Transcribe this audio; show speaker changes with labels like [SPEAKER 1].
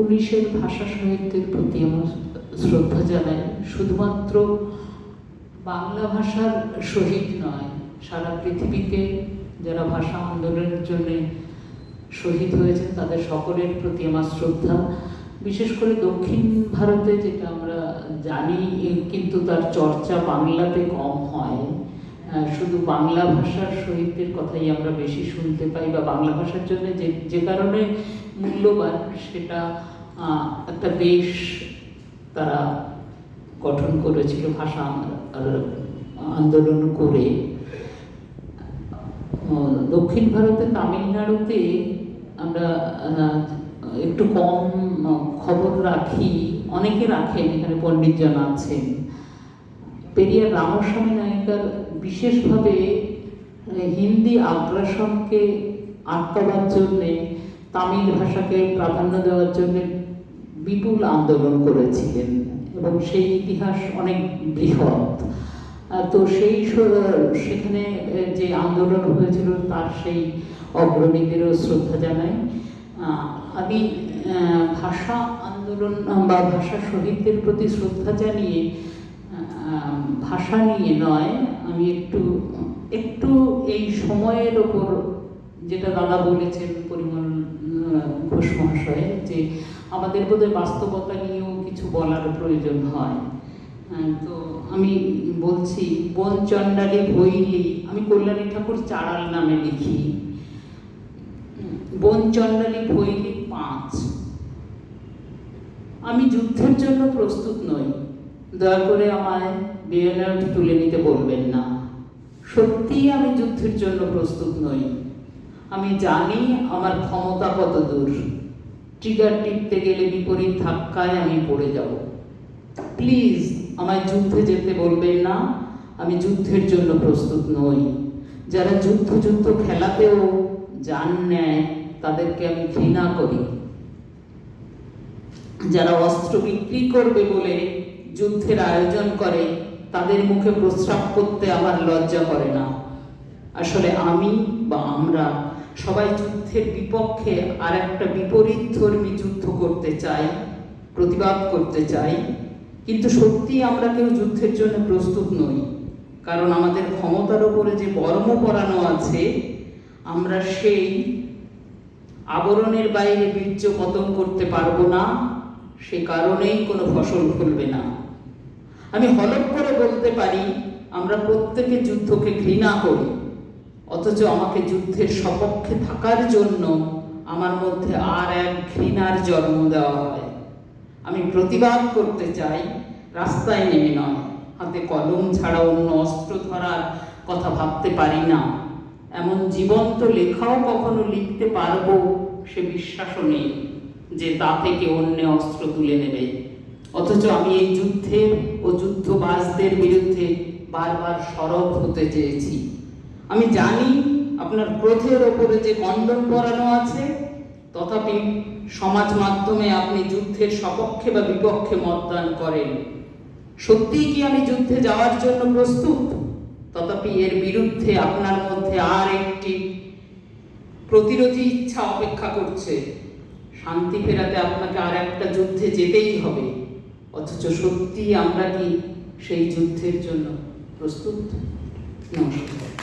[SPEAKER 1] উনিশের ভাষা সাহিত্যের প্রতি আমার শ্রদ্ধা জানাই। শুধুমাত্র বাংলা ভাষার শহীদ নয়, সারা পৃথিবীতে যারা ভাষা আন্দোলনের জন্য শহীদ হয়েছে তাদের সকলের প্রতি আমার শ্রদ্ধা। বিশেষ করে দক্ষিণ ভারতে যেটা আমরা জানি কিন্তু তার চর্চা বাংলাতে কম হয়। শুধু বাংলা ভাষার শহীদদের কথাই আমরা বেশি শুনতে পাই বা বাংলা ভাষার জন্য যে যে কারণে মূল্যবান সেটা একটা দেশ তারা গঠন করেছিল ভাষা আন্দোলন করে। দক্ষিণ ভারতে তামিলনাড়ুতে আমরা একটু কম খবর রাখি, অনেকে রাখেন, এখানে পণ্ডিতজন আছেন। পেরিয়ার রামস্বামী নায়িকার বিশেষভাবে হিন্দি আগ্রাসনকে আটকাবার জন্যে তামিল ভাষাকে প্রাধান্য দেওয়ার জন্য বিপুল আন্দোলন করেছিলেন এবং সেই ইতিহাস অনেক বৃহৎ। তো সেই সেখানে যে আন্দোলন হয়েছিল তার সেই অগ্রণীদেরও শ্রদ্ধা জানাই। আমি ভাষা আন্দোলন, বা ভাষা শহীদদের প্রতি শ্রদ্ধা জানিয়ে ভাষা নিয়ে নয়, আমি একটু একটু এই সময়ের ওপর যেটা দাদা বলেছেন পরিমল যে আমাদের বোধহয় বাস্তবতা নিয়েও কিছু বলার প্রয়োজন হয়। তো আমি বলছি, বন চণ্ডালী ভৈলি আমি কল্যাণী ঠাকুর চাড়াল নামে লিখি। বন চণ্ডালী ভৈলি পাঁচ। আমি যুদ্ধের জন্য প্রস্তুত নই। দয়া করে আমায় বেয়নাট তুলে নিতে বলবেন না। সত্যিই আমি যুদ্ধের জন্য প্রস্তুত নই। আমি জানি আমার ক্ষমতা কত দূর। ট্রিগার টিপতে গেলে বিপরীত ধাক্কায় আমি পড়ে যাব। প্লিজ আমায় যুদ্ধে যেতে বলবেন না। আমি যুদ্ধের জন্য প্রস্তুত নই। যারা যুদ্ধ যুদ্ধ খেলাতেও জান নেয়, তাদেরকে আমি ঘৃণা করি। যারা অস্ত্র বিক্রি করবে বলে যুদ্ধের আয়োজন করে, তাদের মুখে প্রস্রাব করতে আমার লজ্জা করে না। আসলে আমি বা আমরা সবাই যুদ্ধের বিপক্ষে আর একটা বিপরীত ধর্মী যুদ্ধ করতে চাই, প্রতিবাদ করতে চাই। কিন্তু সত্যি আমরা কেউ যুদ্ধের জন্য প্রস্তুত নই। কারণ আমাদের ক্ষমতার ওপরে যে বর্ম পরানো আছে, আমরা সেই আবরণের বাইরে বীর্য পতন করতে পারব না, সে কারণেই কোনো ফসল ফলবে না। আমি হলপ করে বলতে পারি, আমরা প্রত্যেকে যুদ্ধকে ঘৃণা করি। অথচ আমাকে যুদ্ধের সপক্ষে থাকার জন্য আমার মধ্যে আর এক ঘৃণার জন্ম দেওয়া হয়। আমি প্রতিবাদ করতে চাই, রাস্তায় নেমে নয়। হাতে কলম ছাড়া অন্য অস্ত্র ধরার কথা ভাবতে পারি না। এমন জীবন্ত লেখাও কখনো লিখতে পারব সে বিশ্বাসও নেই যে তা থেকে অন্য অস্ত্র তুলে নেবে। অথচ আমি এই যুদ্ধের ও যুদ্ধবাজদের বিরুদ্ধে বারবার সরব হতে চেয়েছি। আমি জানি আপনার ক্রোধের ওপরে যে কন্ডম পরানো আছে, তথাপি সমাজ মাধ্যমে আপনি যুদ্ধের সপক্ষে বা বিপক্ষে মতদান করেন। সত্যিই কি আমি যুদ্ধে যাওয়ার জন্য প্রস্তুত? তথাপি এর বিরুদ্ধে আপনার মধ্যে আর একটি প্রতিরোধী ইচ্ছা অপেক্ষা করছে। শান্তি ফেরাতে আপনাকে আর একটা যুদ্ধে যেতেই হবে। অথচ সত্যি আমরা কি সেই যুদ্ধের জন্য প্রস্তুত? নমস্কার।